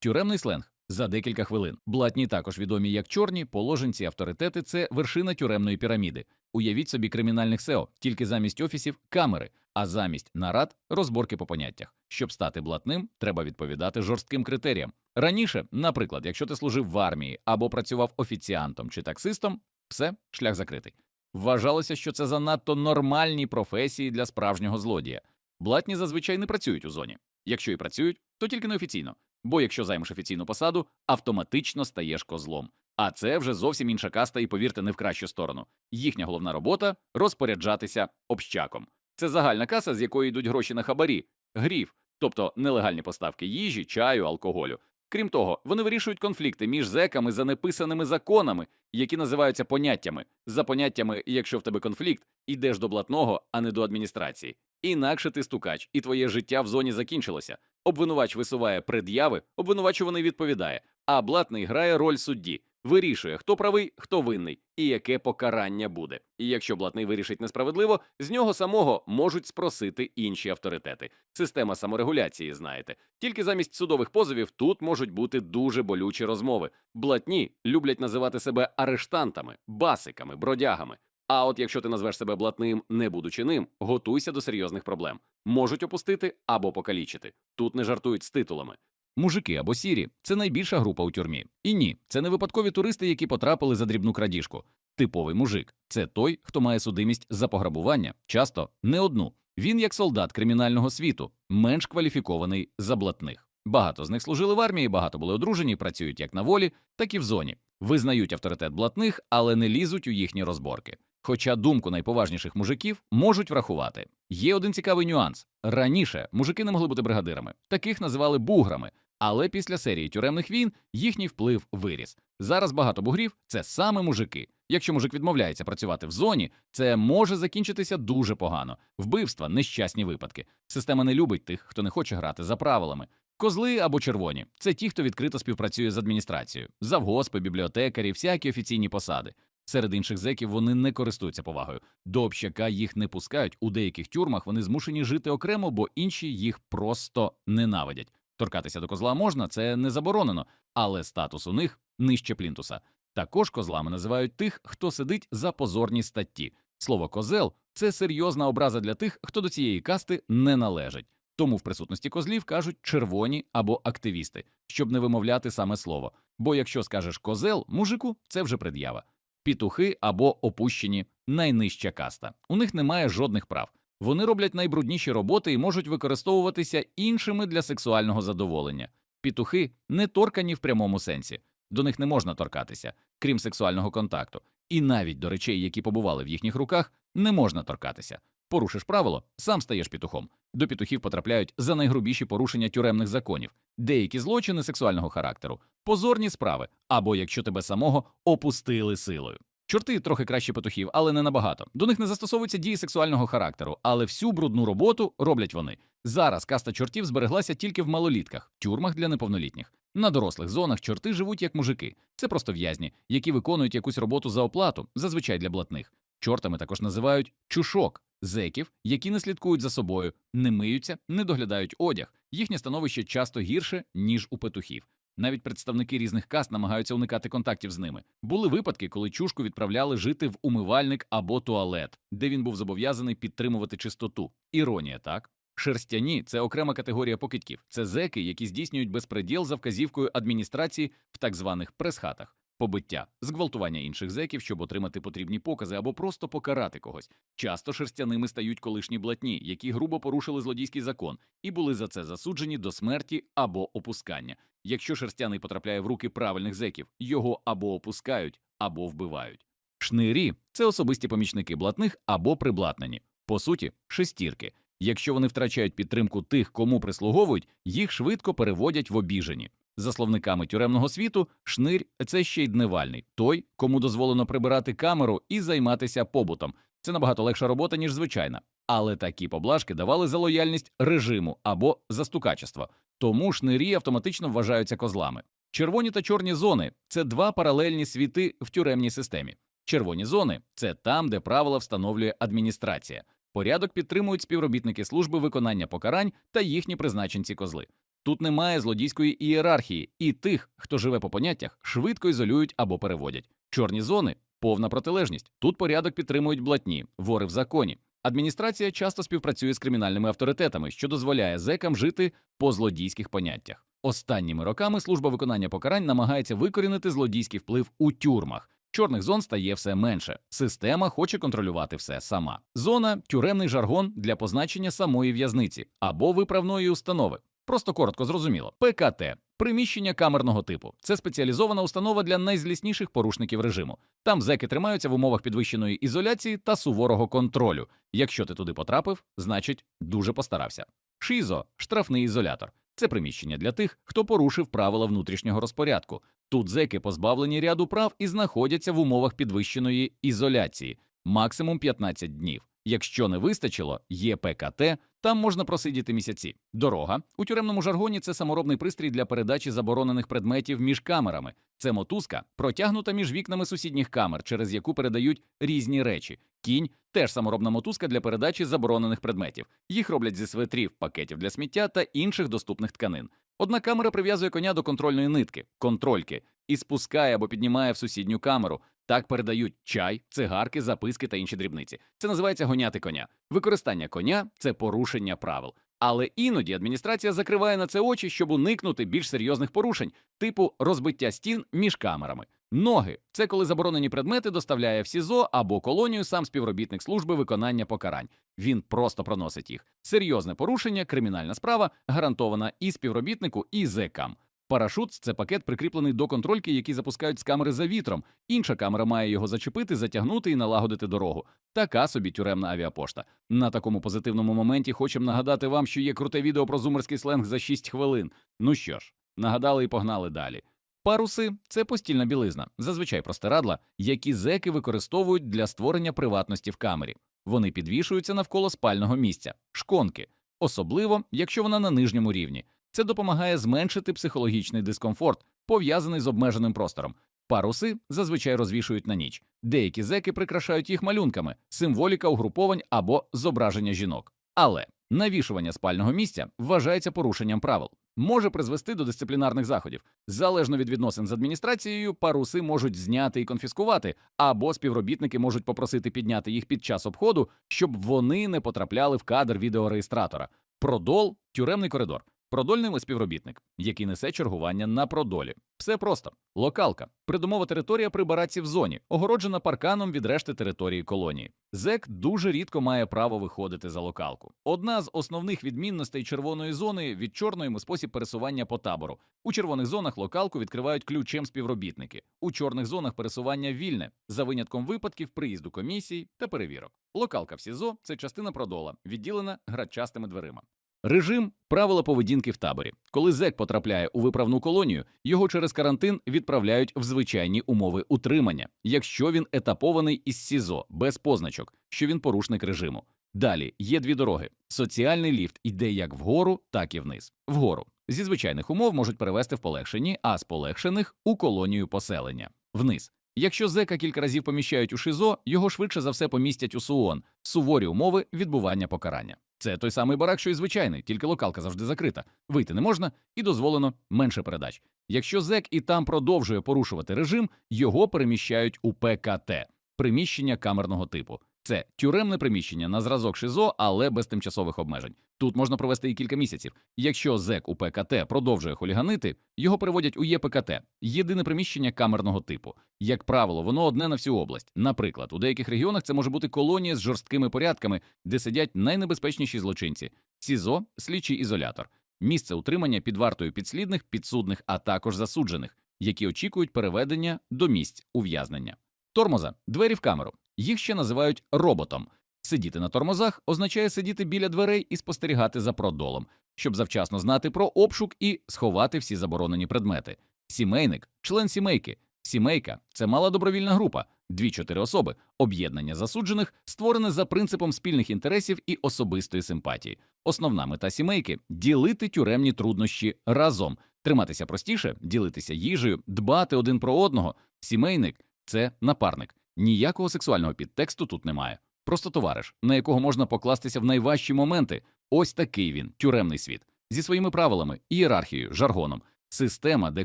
Тюремний сленг за декілька хвилин. Блатні також відомі як чорні, положенці, авторитети це вершина тюремної піраміди. Уявіть собі кримінальних СЕО, тільки замість офісів камери, а замість нарад розборки по поняттях. Щоб стати блатним, треба відповідати жорстким критеріям. Раніше, наприклад, якщо ти служив в армії або працював офіціантом чи таксистом, все, шлях закритий. Вважалося, що це занадто нормальні професії для справжнього злодія. Блатні зазвичай не працюють у зоні. Якщо і працюють, то тільки неофіційно. Бо якщо займеш офіційну посаду, автоматично стаєш козлом. А це вже зовсім інша каста, і повірте, не в кращу сторону. Їхня головна робота розпоряджатися общаком. Це загальна каса, з якої йдуть гроші на хабарі, гріф, тобто нелегальні поставки їжі, чаю, алкоголю. Крім того, вони вирішують конфлікти між зеками за неписаними законами, які називаються поняттями. За поняттями, якщо в тебе конфлікт, йдеш до блатного, а не до адміністрації. Інакше ти стукач, і твоє життя в зоні закінчилося. Обвинувач висуває пред'яви, обвинувачуваний відповідає, а блатний грає роль судді, вирішує, хто правий, хто винний і яке покарання буде. І якщо блатний вирішить несправедливо, з нього самого можуть спросити інші авторитети. Система саморегуляції, знаєте. Тільки замість судових позовів тут можуть бути дуже болючі розмови. Блатні люблять називати себе арештантами, басиками, бродягами. А от якщо ти назвеш себе блатним, не будучи ним, готуйся до серйозних проблем. Можуть опустити або покалічити. Тут не жартують з титулами. Мужики або сірі це найбільша група у тюрмі. І ні, це не випадкові туристи, які потрапили за дрібну крадіжку. Типовий мужик це той, хто має судимість за пограбування, часто не одну. Він як солдат кримінального світу, менш кваліфікований за блатних. Багато з них служили в армії, багато були одружені, працюють як на волі, так і в зоні. Визнають авторитет блатних, але не лізуть у їхні розборки. Хоча думку найповажніших мужиків можуть врахувати. Є один цікавий нюанс: раніше мужики не могли бути бригадирами, таких називали буграми. Але після серії тюремних війн їхній вплив виріс. Зараз багато бугрів це саме мужики. Якщо мужик відмовляється працювати в зоні, це може закінчитися дуже погано. Вбивства, нещасні випадки. Система не любить тих, хто не хоче грати за правилами. Козли або червоні це ті, хто відкрито співпрацює з адміністрацією, завгоспи, бібліотекарі, всякі офіційні посади. Серед інших зеків вони не користуються повагою. До общака їх не пускають. У деяких тюрмах вони змушені жити окремо, бо інші їх просто ненавидять. Торкатися до козла можна, це не заборонено, але статус у них нижче плінтуса. Також козлами називають тих, хто сидить за позорні статті. Слово козел це серйозна образа для тих, хто до цієї касти не належить. Тому в присутності козлів кажуть червоні або активісти, щоб не вимовляти саме слово. Бо якщо скажеш козел, мужику, це вже пред'ява. Пітухи або опущені найнижча каста. У них немає жодних прав. Вони роблять найбрудніші роботи і можуть використовуватися іншими для сексуального задоволення. Пітухи не торкані в прямому сенсі, до них не можна торкатися, крім сексуального контакту, і навіть до речей, які побували в їхніх руках, не можна торкатися. Порушиш правило, сам стаєш пітухом. До пітухів потрапляють за найгрубіші порушення тюремних законів, деякі злочини сексуального характеру, позорні справи, або якщо тебе самого опустили силою. Чорти трохи краще петухів, але не набагато. До них не застосовуються дії сексуального характеру, але всю брудну роботу роблять вони. Зараз каста чортів збереглася тільки в малолітках, тюрмах для неповнолітніх. На дорослих зонах чорти живуть як мужики. Це просто в'язні, які виконують якусь роботу за оплату, зазвичай для блатних. Чортами також називають чушок, зеків, які не слідкують за собою, не миються, не доглядають одяг. Їхнє становище часто гірше, ніж у петухів. Навіть представники різних каст намагаються уникати контактів з ними. Були випадки, коли чушку відправляли жити в умивальник або туалет, де він був зобов'язаний підтримувати чистоту. Іронія, так? Шерстяні це окрема категорія покидьків. Це зеки, які здійснюють безпреділ за вказівкою адміністрації в так званих прес-хатах. Побиття, зґвалтування інших зеків, щоб отримати потрібні покази або просто покарати когось. Часто шерстяними стають колишні блатні, які грубо порушили злодійський закон і були за це засуджені до смерті або опускання. Якщо шерстяний потрапляє в руки правильних зеків, його або опускають, або вбивають. Шнирі це особисті помічники блатних або приблатнені. По суті, шестірки. Якщо вони втрачають підтримку тих, кому прислуговують, їх швидко переводять в обіжені. За словниками тюремного світу, шнирь це ще й дневальний, той, кому дозволено прибирати камеру і займатися побутом. Це набагато легша робота, ніж звичайна. Але такі поблажки давали за лояльність режиму або за стукачество. Тому шнирі автоматично вважаються козлами. Червоні та чорні зони це два паралельні світи в тюремній системі. Червоні зони це там, де правила встановлює адміністрація. Порядок підтримують співробітники служби виконання покарань та їхні призначенці козли. Тут немає злодійської ієрархії, і тих, хто живе по поняттях, швидко ізолюють або переводять. Чорні зони повна протилежність. Тут порядок підтримують блатні, вори в законі. Адміністрація часто співпрацює з кримінальними авторитетами, що дозволяє зекам жити по злодійських поняттях. Останніми роками служба виконання покарань намагається викорінити злодійський вплив у тюрмах. Чорних зон стає все менше. Система хоче контролювати все сама. Зона тюремний жаргон для позначення самої в'язниці або виправної установи. Просто коротко зрозуміло. ПКТ приміщення камерного типу. Це спеціалізована установа для найзлісніших порушників режиму. Там зеки тримаються в умовах підвищеної ізоляції та суворого контролю. Якщо ти туди потрапив, значить дуже постарався. ШІЗО штрафний ізолятор. Це приміщення для тих, хто порушив правила внутрішнього розпорядку. Тут зеки позбавлені ряду прав і знаходяться в умовах підвищеної ізоляції, максимум 15 днів. Якщо не вистачило, є ПКТ, там можна просидіти місяці. Дорога у тюремному жаргоні це саморобний пристрій для передачі заборонених предметів між камерами. Це мотузка, протягнута між вікнами сусідніх камер, через яку передають різні речі. Кінь теж саморобна мотузка для передачі заборонених предметів. Їх роблять зі светрів, пакетів для сміття та інших доступних тканин. Одна камера прив'язує коня до контрольної нитки, контрольки, і спускає або піднімає в сусідню камеру. Так передають чай, цигарки, записки та інші дрібниці. Це називається гоняти коня. Використання коня це порушення правил. Але іноді адміністрація закриває на це очі, щоб уникнути більш серйозних порушень, типу розбиття стін між камерами. Ноги це коли заборонені предмети доставляє в СІЗО або колонію сам співробітник служби виконання покарань. Він просто проносить їх. Серйозне порушення, кримінальна справа гарантована і співробітнику, і зекам. Парашут це пакет, прикріплений до контрольки, який запускають з камери за вітром. Інша камера має його зачепити, затягнути і налагодити дорогу. Така собі тюремна авіапошта. На такому позитивному моменті хочемо нагадати вам, що є круте відео про зумерський сленг за 6 хвилин. Ну що ж, нагадали і погнали далі. Паруси це постільна білизна, зазвичай простирадла, які зеки використовують для створення приватності в камері. Вони підвішуються навколо спального місця, шконки, особливо якщо вона на нижньому рівні. Це допомагає зменшити психологічний дискомфорт, пов'язаний з обмеженим простором. Паруси зазвичай розвішують на ніч. Деякі зеки прикрашають їх малюнками, символіка угруповань або зображення жінок. Але навішування спального місця вважається порушенням правил, може призвести до дисциплінарних заходів. Залежно від відносин з адміністрацією, паруси можуть зняти і конфіскувати, або співробітники можуть попросити підняти їх під час обходу, щоб вони не потрапляли в кадр відеореєстратора. Продол тюремний коридор. Продольний співробітник, який несе чергування на продолі. Все просто локалка, придомова територія при бараці в зоні, огороджена парканом від решти території колонії. ЗЕК дуже рідко має право виходити за локалку. Одна з основних відмінностей червоної зони від чорної спосіб пересування по табору. У червоних зонах локалку відкривають ключем співробітники. У чорних зонах пересування вільне, за винятком випадків приїзду комісій та перевірок. Локалка в СІЗО це частина продола, відділена грачастими дверима. Режим правила поведінки в таборі. Коли зек потрапляє у виправну колонію, його через карантин відправляють в звичайні умови утримання, якщо він етапований із СІЗО без позначок, що він порушник режиму. Далі є дві дороги: соціальний ліфт йде як вгору, так і вниз. Вгору зі звичайних умов можуть перевести в полегшені, а з полегшених у колонію поселення. Вниз. Якщо зека кілька разів поміщають у ШИЗО, його швидше за все помістять у СУОН суворі умови відбування покарання. Це той самий барак, що й звичайний, тільки локалка завжди закрита. Вийти не можна і дозволено менше передач. Якщо зек і там продовжує порушувати режим, його переміщають у ПКТ приміщення камерного типу. Це тюремне приміщення на зразок ШИЗО, але без тимчасових обмежень. Тут можна провести і кілька місяців. Якщо зек у ПКТ продовжує хуліганити, його переводять у ЄПКТ єдине приміщення камерного типу. Як правило, воно одне на всю область. Наприклад, у деяких регіонах це може бути колонія з жорсткими порядками, де сидять найнебезпечніші злочинці. СІЗО слідчий ізолятор, місце утримання під вартою підслідних, підсудних, а також засуджених, які очікують переведення до місць ув'язнення. Тормоза двері в камеру. Їх ще називають роботом. Сидіти на тормозах означає сидіти біля дверей і спостерігати за продолом, щоб завчасно знати про обшук і сховати всі заборонені предмети. Сімейник, член сімейки. Сімейка це мала добровільна група, дві-чотири особи, об'єднання засуджених, створене за принципом спільних інтересів і особистої симпатії. Основна мета сімейки ділити тюремні труднощі разом, триматися простіше, ділитися їжею, дбати один про одного. Сімейник це напарник. Ніякого сексуального підтексту тут немає. Просто товариш, на якого можна покластися в найважчі моменти. Ось такий він, тюремний світ. зі своїми правилами, ієрархією, жаргоном. Система, де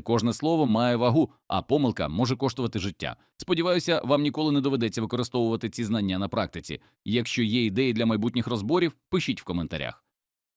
кожне слово має вагу, а помилка може коштувати життя. Сподіваюся, вам ніколи не доведеться використовувати ці знання на практиці. Якщо є ідеї для майбутніх розборів, пишіть в коментарях.